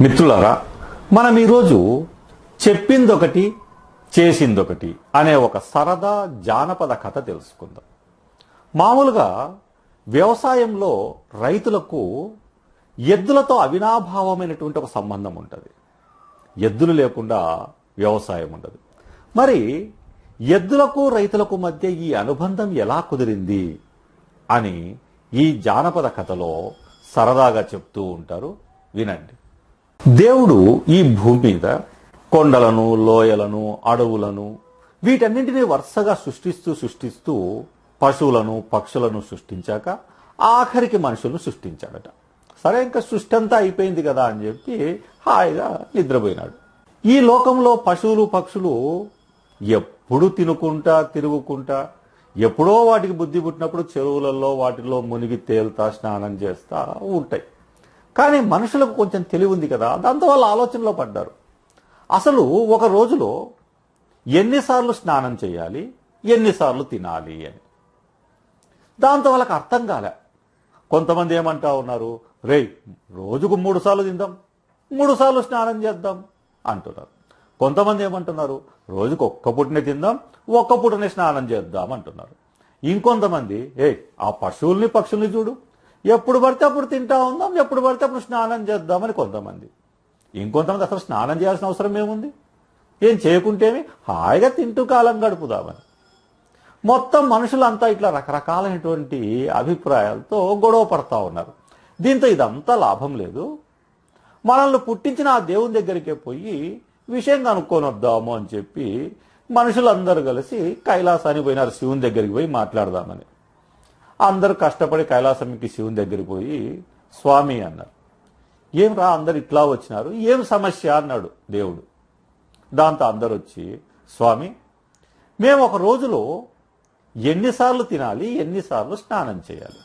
మిత్రులారా మనం ఈరోజు చెప్పిందొకటి చేసిందొకటి అనే ఒక సరదా జానపద కథ తెలుసుకుందాం. మామూలుగా వ్యవసాయంలో రైతులకు ఎద్దులతో అవినాభావమైనటువంటి ఒక సంబంధం ఉంటుంది. ఎద్దులు లేకుండా వ్యవసాయం ఉండదు. మరి ఎద్దులకు రైతులకు మధ్య ఈ అనుబంధం ఎలా కుదిరింది అని ఈ జానపద కథలో సరదాగా చెప్తూ ఉంటారు. వినండి. దేవుడు ఈ భూమి మీద కొండలను లోయలను అడవులను వీటన్నింటినీ వరుసగా సృష్టిస్తూ సృష్టిస్తూ పశువులను పక్షులను సృష్టించాక ఆఖరికి మనుషులను సృష్టించాడట. సరే ఇంకా సృష్టి అంతా అయిపోయింది కదా అని చెప్పి హాయిగా నిద్రపోయినాడు. ఈ లోకంలో పశువులు పక్షులు ఎప్పుడు తినుకుంటా తిరుగుకుంటా ఎప్పుడో వాటికి బుద్ధి పుట్టినప్పుడు చెరువులలో వాటిలో మునిగి తేలుతా స్నానం చేస్తా ఉంటాయి. కానీ మనుషులకు కొంచెం తెలివి ఉంది కదా. దాంతో వాళ్ళు ఆలోచనలో పడ్డారు. అసలు ఒక రోజులో ఎన్నిసార్లు స్నానం చేయాలి ఎన్నిసార్లు తినాలి అని. దాంతో వాళ్ళకి అర్థం కాలే. కొంతమంది ఏమంటా ఉన్నారు రేయ్ రోజుకు మూడు సార్లు తిందాం మూడు సార్లు స్నానం చేద్దాం అంటున్నారు. కొంతమంది ఏమంటున్నారు రోజుకు ఒక్క పూటనే తిందాం ఒక్క పూటనే స్నానం చేద్దాం అంటున్నారు. ఇంకొంతమంది ఏ ఆ పశువుల్ని పక్షుల్ని చూడు ఎప్పుడు పడితే అప్పుడు తింటా ఉందాం ఎప్పుడు పడితే అప్పుడు స్నానం చేద్దామని కొంతమంది. ఇంకొంతమంది అసలు స్నానం చేయాల్సిన అవసరం ఏముంది? ఏం చేయకుంటేమి హాయిగా తింటూ కాలం గడుపుదామని. మొత్తం మనుషులంతా ఇట్లా రకరకాలైనటువంటి అభిప్రాయాలతో గొడవ పడతా ఉన్నారు. దీంతో ఇదంతా లాభం లేదు. మనల్ని పుట్టించిన ఆ దేవుని దగ్గరికే పోయి విషయం కనుక్కొని వద్దాము అని చెప్పి మనుషులందరూ కలిసి కైలాసానికి పోయినారు శివుని దగ్గరికి పోయి మాట్లాడదామని. అందరూ కష్టపడి కైలాసంకి శివుని దగ్గరికి పోయి స్వామి అన్నారు. ఏం రా అందరు ఇట్లా వచ్చినారు? ఏం సమస్య? అన్నాడు దేవుడు. దాంతో అందరు వచ్చి స్వామి మేము ఒక రోజులో ఎన్నిసార్లు తినాలి ఎన్నిసార్లు స్నానం చేయాలి?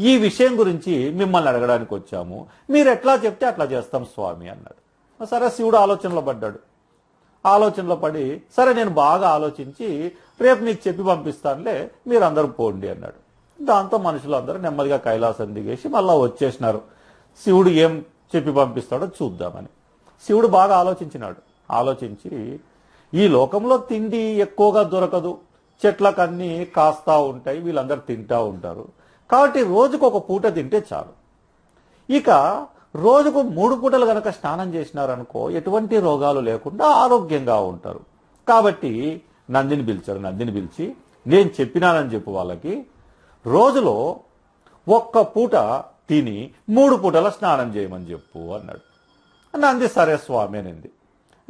ఈ విషయం గురించి మిమ్మల్ని అడగడానికి వచ్చాము. మీరు ఎట్లా చెప్తే అట్లా చేస్తాం స్వామి అన్నాడు. సరే శివుడు ఆలోచనలో పడ్డాడు. ఆలోచనలో పడి సరే నేను బాగా ఆలోచించి రేపు నీకు చెప్పి పంపిస్తానులే మీరు అందరూ పోండి అన్నాడు. దాంతో మనుషులందరూ నెమ్మదిగా కైలాసం దిగేసి మళ్ళా వచ్చేసినారు. శివుడు ఏం చెప్పి పంపిస్తాడో చూద్దామని. శివుడు బాగా ఆలోచించినాడు. ఆలోచించి ఈ లోకంలో తిండి ఎక్కువగా దొరకదు. చెట్లకన్నీ కాస్తా ఉంటాయి వీళ్ళందరూ తింటా ఉంటారు. కాబట్టి రోజుకు ఒక పూట తింటే చాలు. ఇక రోజుకు మూడు పూటలు గనక స్నానం చేసినారనుకో ఎటువంటి రోగాలు లేకుండా ఆరోగ్యంగా ఉంటారు. కాబట్టి నందిని పిలిచారు. నందిని పిలిచి నేను చెప్పినానని చెప్పు వాళ్ళకి రోజులో ఒక్క పూట తిని మూడు పూటల స్నానం చేయమని చెప్పు అన్నాడు. నంది సరే స్వామి అనింది.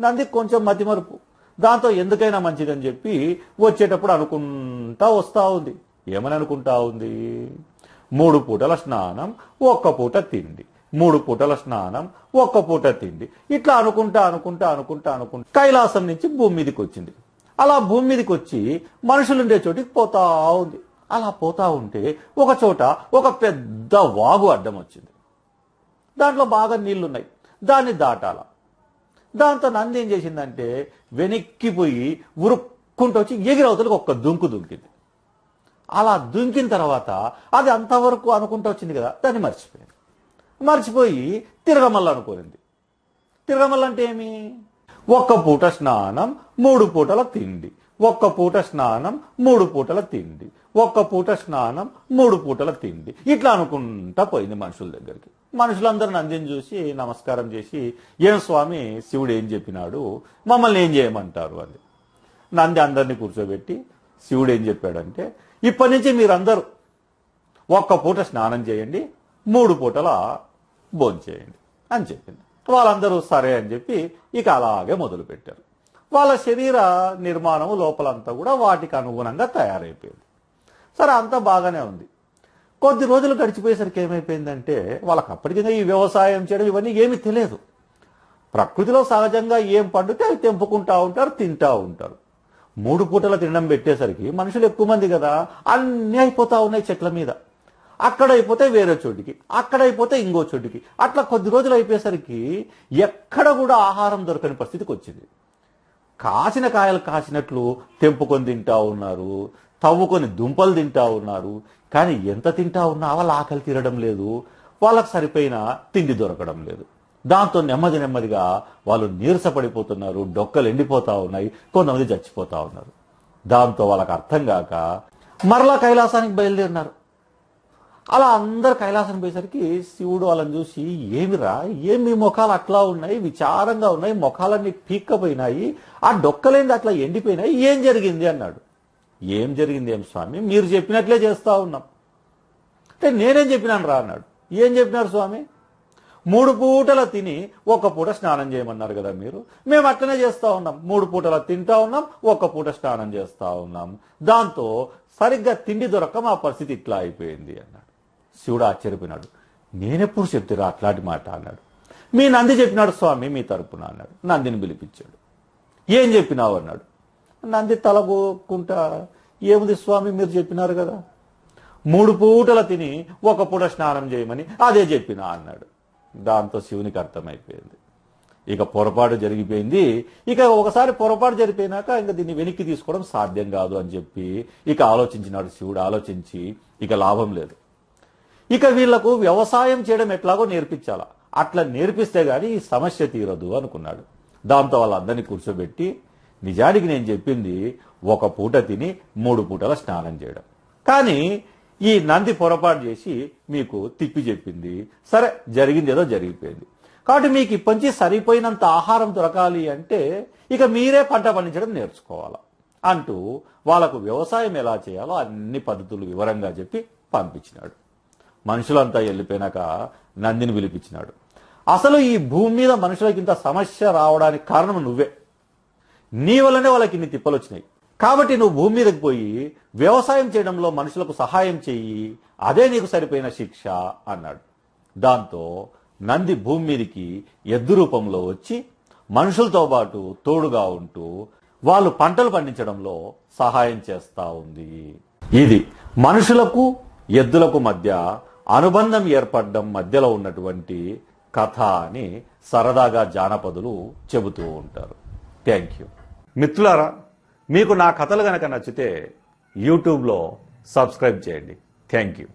నంది కొంచెం మతిమరుపు దాంతో ఎందుకైనా మంచిదని చెప్పి వచ్చేటప్పుడు అనుకుంటా వస్తా ఉంది. ఏమని అనుకుంటా ఉంది? మూడు పూటల స్నానం ఒక్క పూట తిండి. మూడు పూటల స్నానం ఒక్క పూట తిండి. ఇట్లా అనుకుంటా అనుకుంటా అనుకుంటా అనుకుంటా కైలాసం నుంచి భూమి మీదకి వచ్చింది. అలా భూమి మీదకి వచ్చి మనుషులుండే చోటికి పోతా ఉంది. అలా పోతా ఉంటే ఒక చోట ఒక పెద్ద వాగు అడ్డం వచ్చింది. దాంట్లో బాగా నీళ్ళున్నాయి. దాన్ని దాటాల. దాంతో నంది ఏం చేసిందంటే వెనక్కిపోయి ఉరుక్కుంటూ వచ్చి ఎగిరవతలకు ఒక్క దుంకు దుంకింది. అలా దుంకిన తర్వాత అది అంతవరకు అనుకుంటూ వచ్చింది కదా దాన్ని మర్చిపోయింది. మర్చిపోయి తిరగమల్ల అనుకోనింది తిరగమల్ల అంటే ఏమి? ఒక్క పూట స్నానం మూడు పూటల తిండి. ఒక్క పూట స్నానం మూడు పూటల తిండి. ఒక్క పూట స్నానం మూడు పూటల తిండి. ఇట్లా అనుకుంటా పోయింది మనుషుల దగ్గరికి. మనుషులందరూ నందిని చూసి నమస్కారం చేసి ఏం స్వామి శివుడు ఏం చెప్పినాడు? మమ్మల్ని ఏం చేయమంటారు? అని నంది అందరినీ కూర్చోబెట్టి శివుడు ఏం చెప్పాడంటే ఇప్పటి నుంచి మీరందరూ ఒక్క పూట స్నానం చేయండి మూడు పూటల భోంచేయండి అని చెప్పింది. వాళ్ళందరూ సరే అని చెప్పి ఇక అలాగే మొదలుపెట్టారు. వాళ్ళ శరీర నిర్మాణం లోపలంతా కూడా వాటికి అనుగుణంగా తయారైపోయింది. సరే అంతా బాగానే ఉంది. కొద్ది రోజులు గడిచిపోయేసరికి ఏమైపోయిందంటే వాళ్ళకి అప్పటికింకా ఈ వ్యవసాయం చేయడం ఇవన్నీ ఏమీ తెలియదు. ప్రకృతిలో సహజంగా ఏం పండితే అవి తెంపుకుంటా ఉంటారు తింటా ఉంటారు. మూడు పూటల తినడం పెట్టేసరికి మనుషులు ఎక్కువ మంది కదా అన్నీ అయిపోతా ఉన్నాయి చెట్ల మీద. అక్కడ అయిపోతే వేరే చోటికి అక్కడ అయిపోతే ఇంకో చోటికి. అట్లా కొద్ది రోజులు అయిపోయేసరికి ఎక్కడ కూడా ఆహారం దొరకని పరిస్థితికి వచ్చింది. కాసిన కాయలు కాసినట్లు తెంపుకొని తింటా ఉన్నారు తవ్వుకొని దుంపలు తింటా ఉన్నారు. కానీ ఎంత తింటా ఉన్నా వాళ్ళ ఆకలి తీరడం లేదు వాళ్ళకు సరిపోయిన తిండి దొరకడం లేదు. దాంతో నెమ్మది నెమ్మదిగా వాళ్ళు నీరసపడిపోతున్నారు డొక్కలు ఎండిపోతా ఉన్నాయి కొంతమంది చచ్చిపోతా ఉన్నారు. దాంతో వాళ్ళకు అర్థం కాక మరలా కైలాసానికి బయలుదేరినారు. అలా అందరు కైలాసం పోయేసరికి శివుడు వాళ్ళని చూసి ఏమిరా? ఏం మీ ముఖాలు అట్లా ఉన్నాయి? విచారంగా ఉన్నాయి. ముఖాలన్నీ పీక్కపోయినాయి. ఆ డొక్కలేంది అట్లా ఎండిపోయినాయి. ఏం జరిగింది? అన్నాడు. ఏం జరిగింది ఏం స్వామి? మీరు చెప్పినట్లే చేస్తా ఉన్నాం. అంటే నేనేం చెప్పినాను రా అన్నాడు. ఏం చెప్పినారు స్వామి? మూడు పూటల తిని ఒక్క పూట స్నానం చేయమన్నారు కదా మీరు. మేము అట్లనే చేస్తూ ఉన్నాం. మూడు పూటల తింటా ఉన్నాం. ఒక్క పూట స్నానం చేస్తూ ఉన్నాం. దాంతో సరిగ్గా తిండి దొరక్క మా పరిస్థితి ఇట్లా అయిపోయింది అన్నాడు. శివుడు ఆశ్చర్యపోయినాడు. నేనెప్పుడు చెప్తారా అట్లాంటి మాట అన్నాడు. మీ నంది చెప్పినాడు స్వామి మీ తరపున అన్నాడు. నందిని పిలిపించాడు. ఏం చెప్పినావు? అన్నాడు. నంది తలగోకుంటా ఏముంది స్వామి మీరు చెప్పినారు కదా. మూడు పూటల తిని ఒక పూట స్నానం చేయమని అదే చెప్పినా అన్నాడు. దాంతో శివునికి అర్థమైపోయింది. ఇక పొరపాటు జరిగిపోయింది. ఇక ఒకసారి పొరపాటు జరిగిపోయినాక ఇంకా దీన్ని వెనక్కి తీసుకోవడం సాధ్యం కాదు అని చెప్పి ఇక ఆలోచించినాడు శివుడు. ఆలోచించి ఇక లాభం లేదు. ఇక వీళ్ళకు వ్యవసాయం చేయడం ఎట్లాగో నేర్పించాలా. అట్లా నేర్పిస్తే గాని ఈ సమస్య తీరదు అనుకున్నాడు. దాంతో వాళ్ళందరినీ కూర్చోబెట్టి నిజానికి నేను చెప్పింది ఒక పూట తిని మూడు పూటల స్నానం చేయడం. కానీ ఈ నంది పొరపాటు చేసి మీకు తిప్పి చెప్పింది. సరే జరిగింది ఏదో జరిగిపోయింది. కాబట్టి మీకు ఇప్పటి సరిపోయినంత ఆహారం దొరకాలి అంటే ఇక మీరే పంట పండించడం నేర్చుకోవాలా అంటూ వాళ్ళకు వ్యవసాయం ఎలా చేయాలో అన్ని పద్ధతులు వివరంగా చెప్పి పంపించినాడు. మనుషులంతా వెళ్ళిపోయినాక నందిని పిలిపించినాడు. అసలు ఈ భూమి మీద మనుషులకి ఇంత సమస్య రావడానికి కారణం నువ్వే. నీ వల్లనే వాళ్ళకి ఇన్ని తిప్పలు వచ్చినాయి కాబట్టి నువ్వు భూమి మీదకి పోయి వ్యవసాయం చేయడంలో మనుషులకు సహాయం చెయ్యి అదే నీకు సరిపోయిన శిక్ష అన్నాడు. దాంతో నంది భూమి మీదకి ఎద్దు రూపంలో వచ్చి మనుషులతో పాటు తోడుగా ఉంటూ వాళ్ళు పంటలు పండించడంలో సహాయం చేస్తా ఉంది. ఇది మనుషులకు ఎద్దులకు మధ్య అనుబంధం ఏర్పడడం మధ్యలో ఉన్నటువంటి కథ అని సరదాగా జానపదులు చెబుతూ ఉంటారు. థ్యాంక్ యూ మిత్రులారా మీకు నా కథలు కనుక నచ్చితే యూట్యూబ్లో సబ్స్క్రైబ్ చేయండి. Thank you